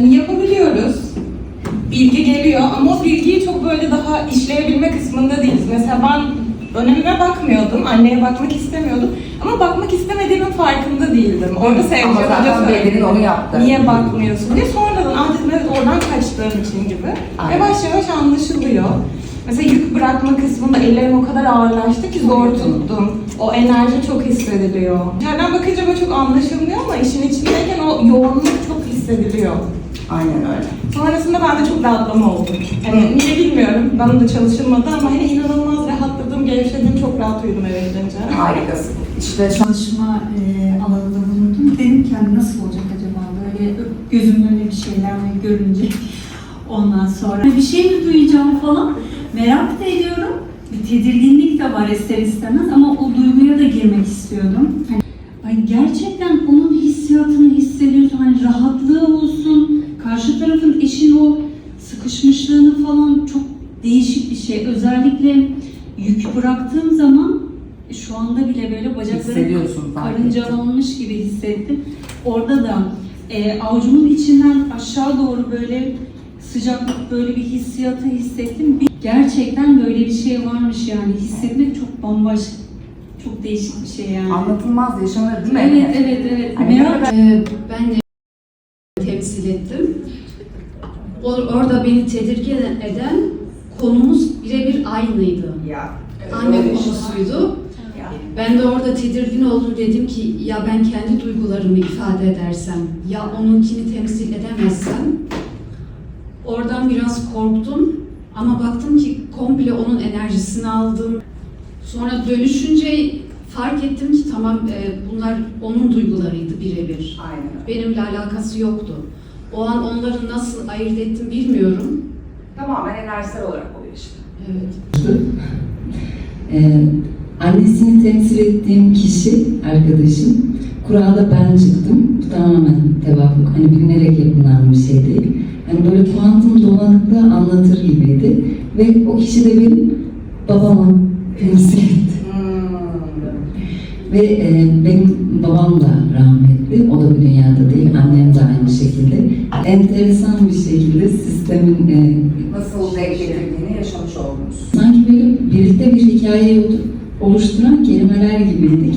Hani yapabiliyoruz. Bilgi geliyor ama o bilgiyi çok böyle daha işleyebilme kısmında değiliz. Mesela ben dönemime bakmıyordum, anneye bakmak istemiyordum. Ama bakmak istemediğimin farkında değildim. Orada Sevcan Ama zaten bedenin onu yaptı. Niye bakmıyorsun diye. Sonradan aa dedim evet oradan kaçtığım için gibi. Aynen. Yavaş yavaş anlaşılıyor. Mesela yük bırakma kısmında ellerim o kadar ağırlaştı ki zor tuttum. O enerji çok hissediliyor. Dışarıdan bakınca böyle çok anlaşılmıyor ama işin içindeyken o yoğunluk çok hissediliyor. Aynen öyle. Sonrasında bende çok rahatlama oldu. Hani niye bilmiyorum. Bana da çalışılmadı ama hani inanılmaz rahatladım, gevşedim, çok rahat uyudum eve gidince. Harikasın. İşte çalışma e, alanında bulundum. Dedim ki hani nasıl olacak acaba böyle gözümün önüne bir şeyler mi görünce ondan sonra bir şey mi duyacağım falan merak da ediyorum. Bir tedirginlik de var ister istemez ama o duyguya da girmek istiyordum. Hani Ay gerçekten onun hissiyatını hissediyorsun. Falan çok değişik bir şey. Özellikle yük bıraktığım zaman e, şu anda bile böyle bacaklarım karıncalanmış gibi hissettim. Orada da e, avucumun içinden aşağı doğru böyle sıcaklık böyle bir hissiyatı hissettim. Gerçekten böyle bir şey varmış yani hissetmek çok bambaşka, çok değişik bir şey yani. anlatılmaz yaşanır değil mi? Evet, evet, evet. Hani Merak Ee, ben de temsil ettim. O- Orada beni tedirgin eden konumuz birebir aynıydı. Ya. Anne öyle işte. konusuydu. Ya. Ben de orada tedirgin oldum dedim ki ya ben kendi duygularımı ifade edersem, ya onunkini temsil edemezsem oradan biraz korktum ama baktım ki komple onun enerjisini aldım. Sonra dönüşünce fark ettim ki tamam e, bunlar onun duygularıydı birebir. Aynen. Benimle alakası yoktu. O an onları nasıl ayırt ettim bilmiyorum. Tamamen enerjisel olarak oluyor işte. Evet. Ee, annesini temsil ettiğim kişi, arkadaşım, kurada ben çıktım. Bu tamamen tevafuk, hani bilinerek yapılan bir şey değil. Hani böyle kuantum dolanıklığı anlatır gibiydi. Ve o kişi de benim babama temsil etti. Ve e, benim babam da rahmetli, o da bu dünyada değil, annem de aynı şekilde. Enteresan bir şekilde sistemin e, Nasıl denk getirdiğini yaşamış oldunuz. Sanki böyle birlikte bir hikaye oluşturan kelimeler gibiydik.